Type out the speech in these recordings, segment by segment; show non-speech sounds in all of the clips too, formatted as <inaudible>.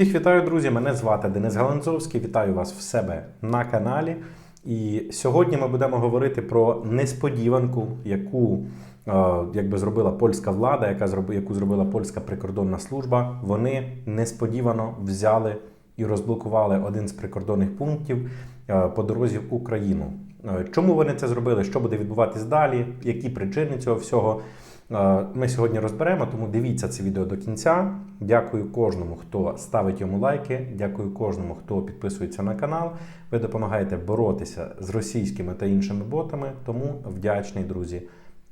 Всіх вітаю, друзі! Мене звати Денис Галанзовський. Вітаю вас в себе на каналі. І сьогодні ми будемо говорити про несподіванку, яку е, якби зробила польська влада, яка зроби, яку зробила польська прикордонна служба. Вони несподівано взяли і розблокували один з прикордонних пунктів е, по дорозі в Україну. Е, Чому вони це зробили? Що буде відбуватись далі? Які причини цього всього? Е, Ми сьогодні розберемо, тому дивіться це відео до кінця. Дякую кожному, хто ставить йому лайки. Дякую кожному, хто підписується на канал. Ви допомагаєте боротися з російськими та іншими ботами. Тому вдячний, друзі,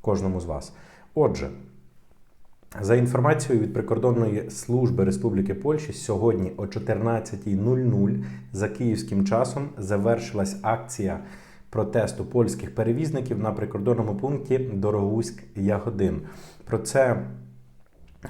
кожному з вас. Отже, за інформацією від прикордонної служби Республіки Польщі, сьогодні о 14.00 за київським часом завершилась акція протесту польських перевізників на прикордонному пункті Дорогуськ-Ягодин. Про це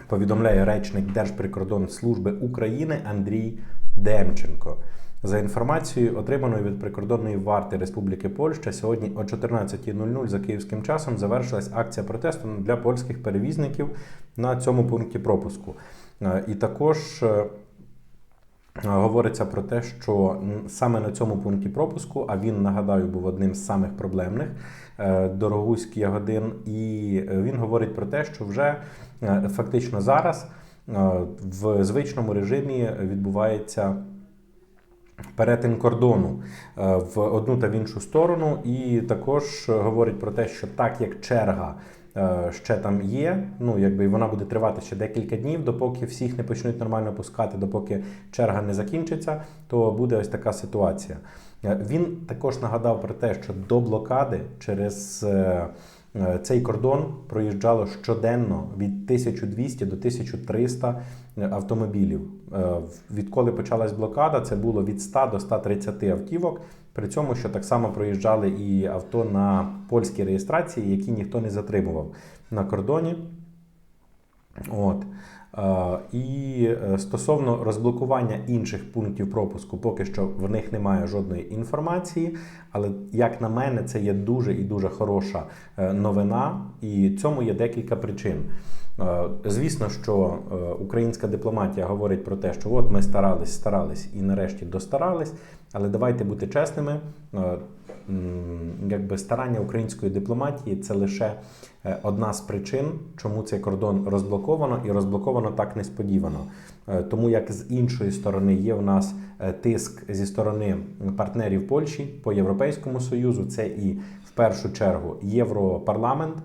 повідомляє речник Держприкордонслужби України Андрій Демченко. За інформацією, отриманою від прикордонної варти Республіки Польща, сьогодні о 14.00 за київським часом завершилась акція протесту для польських перевізників на цьому пункті пропуску. Е, І також е, говориться про те, що саме на цьому пункті пропуску, а він нагадаю був одним з самих проблемних е, Дорогуськ Ягодин, і він говорить про те, що вже е, фактично зараз е, в звичному режимі відбувається. Перетин кордону в одну та в іншу сторону, і також говорить про те, що так як черга ще там є, ну якби вона буде тривати ще декілька днів, допоки всіх не почнуть нормально пускати, допоки черга не закінчиться, то буде ось така ситуація. Е, Він також нагадав про те, що до блокади через е, е, цей кордон проїжджало щоденно від 1200 до 1300 автомобілів. Е, Відколи почалась блокада, це було від 100 до 130 автівок. При цьому, що так само проїжджали і авто на польській реєстрації, які ніхто не затримував на кордоні. От. Е, І е, стосовно розблокування інших пунктів пропуску, поки що в них немає жодної інформації. Але як на мене, це є дуже і дуже хороша е, новина, і цьому є декілька причин. Звісно, що українська дипломатія говорить про те, що от ми старались, старались і нарешті достарались. Але давайте бути чесними. е, Якби старання української дипломатії це лише е, одна з причин, чому цей кордон розблоковано і розблоковано так несподівано. Е, Тому як з іншої сторони є у нас тиск зі сторони партнерів Польщі по Європейському Союзу, це і в першу чергу Європарламент.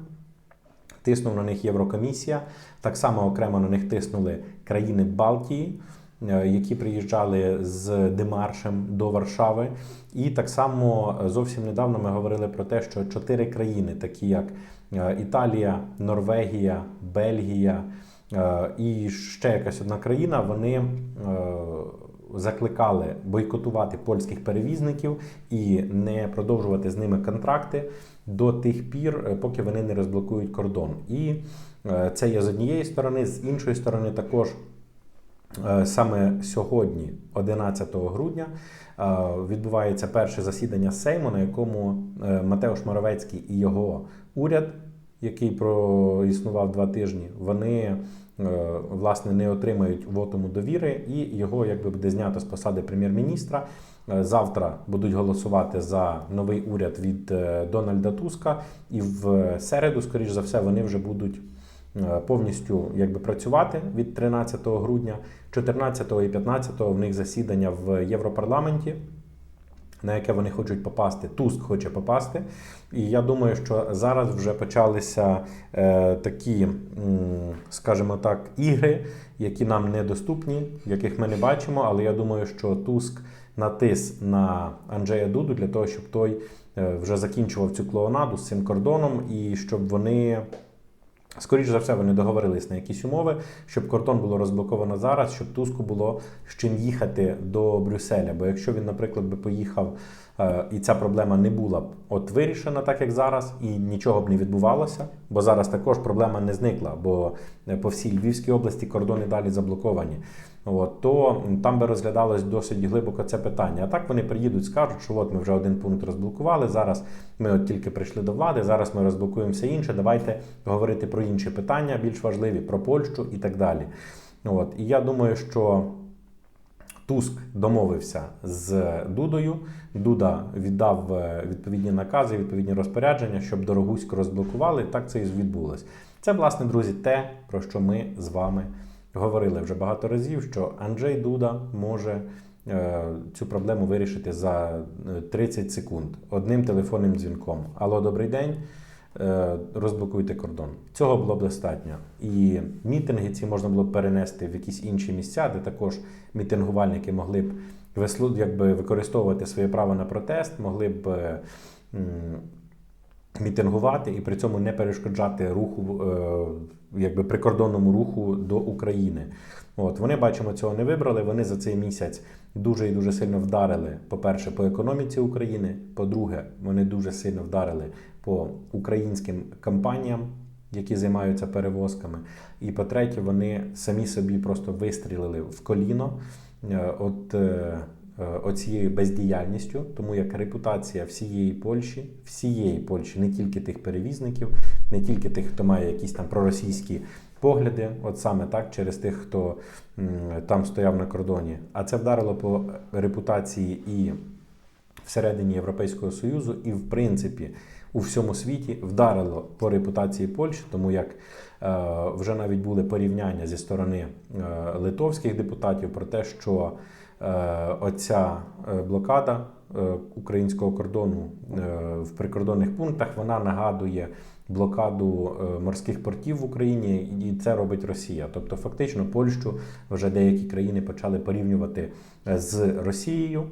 Тиснув на них Єврокомісія. Так само окремо на них тиснули країни Балтії, які приїжджали з демаршем до Варшави. І так само е, зовсім недавно ми говорили про те, що чотири країни, такі як е, Італія, Норвегія, Бельгія е, і ще якась одна країна, вони е, закликали бойкотувати польських перевізників і не продовжувати з ними контракти до тих пір, е, поки вони не розблокують кордон. І е, це є з однієї сторони, з іншої сторони, також е, саме сьогодні, 11 грудня, е, відбувається перше засідання Сейму, на якому е, Матеуш Моровецький і його уряд, який проіснував два тижні, вони е, власне не отримають вотуму довіри, і його якби буде знято з посади прем'єр-міністра. Е, Завтра будуть голосувати за новий уряд від е, Дональда Туска, і в середу, скоріш за все, вони вже будуть е, повністю якби працювати від 13 грудня, 14 і 15 в них засідання в Європарламенті. На яке вони хочуть попасти, Туск хоче попасти. І я думаю, що зараз вже почалися е, такі, скажімо так, ігри, які нам недоступні, яких ми не бачимо. Але я думаю, що Туск натис на Анджея Дуду для того, щоб той е, вже закінчував цю клоунаду з цим кордоном, і щоб вони. Скоріше за все, вони договорились на якісь умови, щоб кордон було розблоковано зараз, щоб Туску було з чим їхати до Брюсселя. Бо якщо він, наприклад, би поїхав е, і ця проблема не була б от вирішена, так як зараз, і нічого б не відбувалося, бо зараз також проблема не зникла, бо е, по всій Львівській області кордони далі заблоковані. От, то там би розглядалось досить глибоко це питання. А так вони приїдуть, скажуть, що от ми вже один пункт розблокували. Зараз ми от тільки прийшли до влади, зараз ми розблокуємо все інше. Давайте говорити про інші питання, більш важливі, про Польщу і так далі. От, і я думаю, що Туск домовився з Дудою. Дуда віддав е, відповідні накази, відповідні розпорядження, щоб Дорогуську розблокували. Так це і відбулось. Це, власне, друзі, те, про що ми з вами говорили вже багато разів, що Анджей Дуда може е, цю проблему вирішити за е, 30 секунд одним телефонним дзвінком. Алло, добрий день. е, Розблокуйте кордон. Цього було б достатньо. І мітинги ці можна було б перенести в якісь інші місця, де також мітингувальники могли б якби, використовувати своє право на протест, могли б е, мітингувати і при цьому не перешкоджати руху, е, якби прикордонному руху до України. От вони бачимо, цього не вибрали. Вони за цей місяць дуже і дуже сильно вдарили. По-перше, по економіці України. По-друге, вони дуже сильно вдарили по українським компаніям, які займаються перевозками. І по-третє, вони самі собі просто вистрілили в коліно. е, От е, оцією бездіяльністю, тому як репутація всієї Польщі, всієї Польщі, не тільки тих перевізників, не тільки тих, хто має якісь там проросійські погляди, от саме так, через тих, хто там стояв на кордоні. А це вдарило по репутації і всередині Європейського Союзу, і в принципі у всьому світі вдарило по репутації Польщі, тому як е, вже навіть були порівняння зі сторони е, литовських депутатів про те, що е, оця е, блокада е, українського кордону е, в прикордонних пунктах вона нагадує блокаду е, морських портів в Україні, і це робить Росія. Тобто, фактично, Польщу вже деякі країни почали порівнювати е, з Росією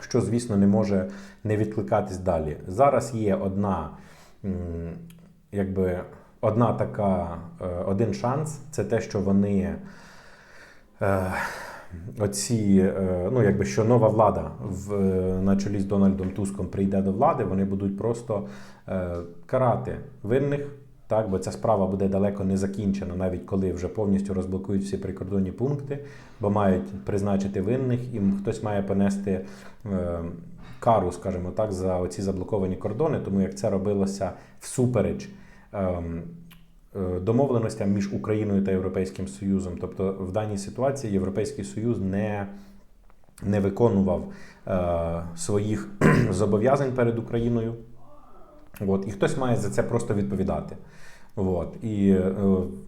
що, звісно, не може не відкликатись далі. Зараз є одна, якби, одна така, е, один шанс це те, що вони. Оці, е, ну якби що нова влада в е, на чолі з Дональдом Туском прийде до влади, вони будуть просто е, карати винних, так бо ця справа буде далеко не закінчена, навіть коли вже повністю розблокують всі прикордонні пункти, бо мають призначити винних, і хтось має понести е, кару, скажімо так, за оці заблоковані кордони, тому як це робилося всупереч. е, Домовленостям між Україною та Європейським Союзом. Тобто в даній ситуації Європейський Союз не, не виконував е, своїх <clears throat> зобов'язань перед Україною. От, і хтось має за це просто відповідати. От, і е,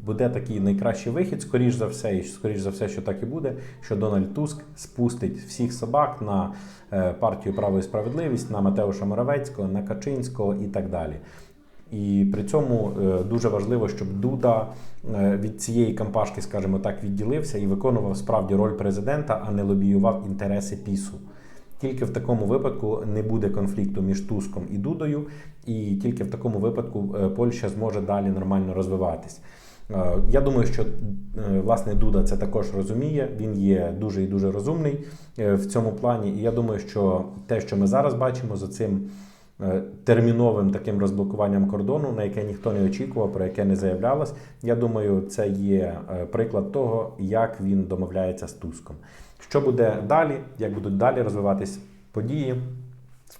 буде такий найкращий вихід, скоріш за все, і скоріш за все, що так і буде, що Дональд Туск спустить всіх собак на е, партію Право і справедливість, на Матеуша Моравецького, на Качинського і так далі. І при цьому е, дуже важливо, щоб Дуда е, від цієї кампашки, скажімо так, відділився і виконував справді роль президента, а не лобіював інтереси пісу. Тільки в такому випадку не буде конфлікту між Туском і Дудою, і тільки в такому випадку е, Польща зможе далі нормально розвиватись. Я думаю, що власне Дуда це також розуміє. Він є дуже і дуже розумний в цьому плані. І я думаю, що те, що ми зараз бачимо за цим терміновим таким розблокуванням кордону, на яке ніхто не очікував, про яке не заявлялось, я думаю, це є е, приклад того, як він домовляється з Туском. Що буде далі, як будуть далі розвиватись події?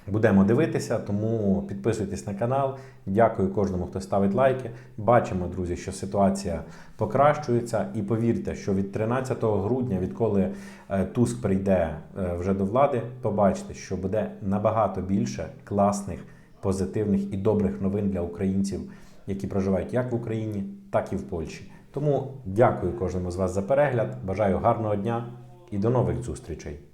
Будемо дивитися, тому підписуйтесь на канал. Дякую кожному, хто ставить лайки. Бачимо, друзі, що ситуація покращується. І повірте, що від 13 грудня, відколи е, Туск прийде е, вже до влади, побачите, що буде набагато більше класних, позитивних і добрих новин для українців, які проживають як в Україні, так і в Польщі. Тому дякую кожному з вас за перегляд. Бажаю гарного дня і до нових зустрічей.